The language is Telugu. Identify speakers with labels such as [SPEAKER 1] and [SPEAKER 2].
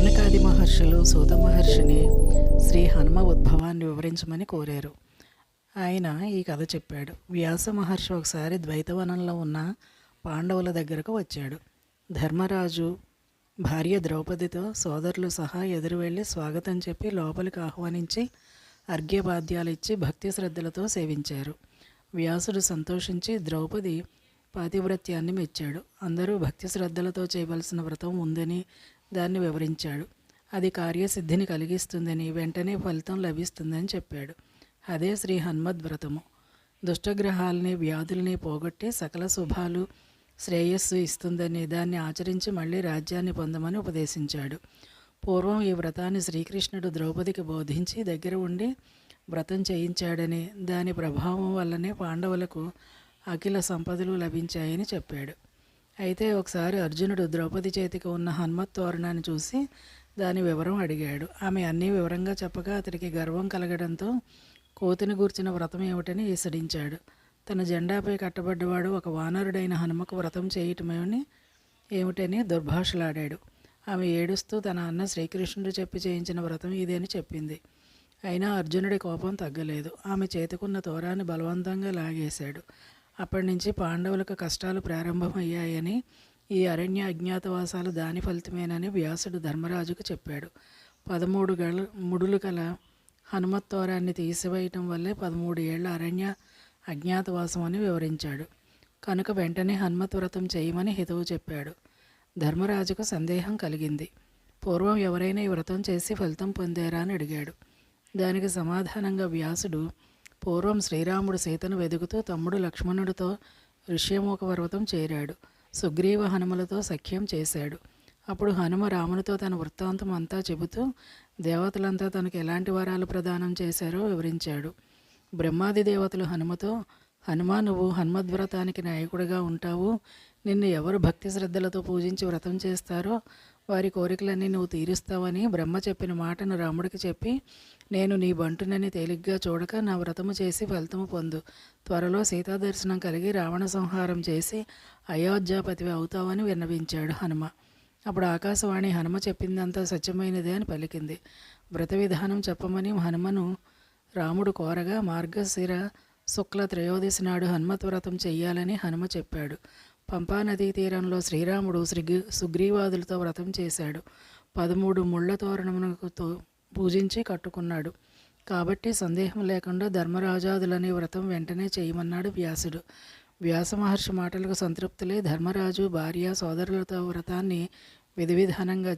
[SPEAKER 1] మౌనకాది మహర్షులు సూత మహర్షిని శ్రీ హనుమ ఉద్భవాన్ని వివరించమని కోరారు. ఆయన ఈ కథ చెప్పాడు. వ్యాస మహర్షి ఒకసారి ద్వైతవనంలో ఉన్న పాండవుల దగ్గరకు వచ్చాడు. ధర్మరాజు భార్య ద్రౌపదితో సోదరులు సహా ఎదురు వెళ్ళి స్వాగతం చెప్పి లోపలికి ఆహ్వానించి అర్ఘ్యపాద్యాలు ఇచ్చి భక్తి శ్రద్ధలతో సేవించారు. వ్యాసుడు సంతోషించి ద్రౌపది పాతివ్రత్యాన్ని మెచ్చాడు. అందరూ భక్తి శ్రద్ధలతో చేయవలసిన వ్రతం ఉందని దాన్ని వివరించాడు. అది కార్యసిద్ధిని కలిగిస్తుందని వెంటనే ఫలితం లభిస్తుందని చెప్పాడు. అదే శ్రీ హనుమద్ వ్రతము. దుష్టగ్రహాలని వ్యాధుల్ని పోగొట్టి సకల శుభాలు శ్రేయస్సు ఇస్తుందని దాన్ని ఆచరించి మళ్ళీ రాజ్యాన్ని పొందమని ఉపదేశించాడు. పూర్వం ఈ వ్రతాన్ని శ్రీకృష్ణుడు ద్రౌపదికి బోధించి దగ్గర ఉండి వ్రతం చేయించాడని దాని ప్రభావం వల్లనే పాండవులకు అఖిల సంపదలు లభించాయని చెప్పాడు. అయితే ఒకసారి అర్జునుడు ద్రౌపది చేతికి ఉన్న హనుమత్ తోరణాన్ని చూసి దాని వివరం అడిగాడు. ఆమె అన్నీ వివరంగా చెప్పగా అతడికి గర్వం కలగడంతో కోతిని గూర్చిన వ్రతం ఏమిటని ఈసడించాడు తన జెండాపై కట్టబడ్డవాడు ఒక వానరుడైన హనుమకు వ్రతం చేయటమేమని ఏమిటని దుర్భాషలాడాడు. ఆమె ఏడుస్తూ తన అన్న శ్రీకృష్ణుడు చెప్పి చేయించిన వ్రతం ఇదే అని చెప్పింది. అయినా అర్జునుడి కోపం తగ్గలేదు. ఆమె చేతికున్న తోరాన్ని బలవంతంగా లాగేశాడు. అప్పటి నుంచి పాండవులకు కష్టాలు ప్రారంభమయ్యాయని ఈ అరణ్య అజ్ఞాతవాసాలు దాని ఫలితమేనని వ్యాసుడు ధర్మరాజుకు చెప్పాడు. పదమూడు గల ముడులు గల హనుమత్తోరాన్ని తీసివేయటం వల్లే పదమూడు ఏళ్ళ అరణ్య అజ్ఞాతవాసం అని వివరించాడు. కనుక వెంటనే హనుమత్ వ్రతం చేయమని హితవు చెప్పాడు. ధర్మరాజుకు సందేహం కలిగింది. పూర్వం ఎవరైనా ఈ వ్రతం చేసి ఫలితం పొందారా అని అడిగాడు. దానికి సమాధానంగా వ్యాసుడు పూర్వం శ్రీరాముడు సీతను వెదుకుతూ తమ్ముడు లక్ష్మణుడితో ఋష్యముఖ పర్వతం చేరాడు. సుగ్రీవ హనుమలతో సఖ్యం చేశాడు. అప్పుడు హనుమ రామునితో తన వృత్తాంతం అంతా చెబుతూ దేవతలంతా తనకు ఎలాంటి వరాలు ప్రదానం చేశారో వివరించాడు. బ్రహ్మాది దేవతలు హనుమతో హనుమా నువ్వు హనుమద్వ్రతానికి నాయకుడిగా ఉంటావు. నిన్ను ఎవరు భక్తి శ్రద్ధలతో పూజించి వ్రతం చేస్తారో వారి కోరికలన్నీ నువ్వు తీరుస్తావని బ్రహ్మ చెప్పిన మాటను రాముడికి చెప్పి నేను నీ బంటునని తేలిగ్గా చూడక నా వ్రతము చేసి ఫలితము పొందు. త్వరలో సీతా దర్శనం కలిగి రావణ సంహారం చేసి అయోధ్యాపతివి అవుతావని విన్నవించాడు హనుమ. అప్పుడు ఆకాశవాణి హనుమ చెప్పిందంతా సత్యమైనదే అని పలికింది. వ్రత విధానం చెప్పమని హనుమను రాముడు కోరగా మార్గశిర శుక్ల త్రయోదశి నాడు హనుమత్ వ్రతం చెయ్యాలని హనుమ చెప్పాడు. పంపానదీ తీరంలో శ్రీరాముడు శ్రీ సుగ్రీవాదులతో వ్రతం చేశాడు. పదమూడు ముళ్ళ తోరణమునకుతో పూజించి కట్టుకున్నాడు. కాబట్టి సందేహం లేకుండా ధర్మరాజాదులనే వ్రతం వెంటనే చేయమన్నాడు వ్యాసుడు. వ్యాస మహర్షి మాటలకు సంతృప్తులే ధర్మరాజు భార్య సోదరులతో వ్రతాన్ని విధి విధానంగా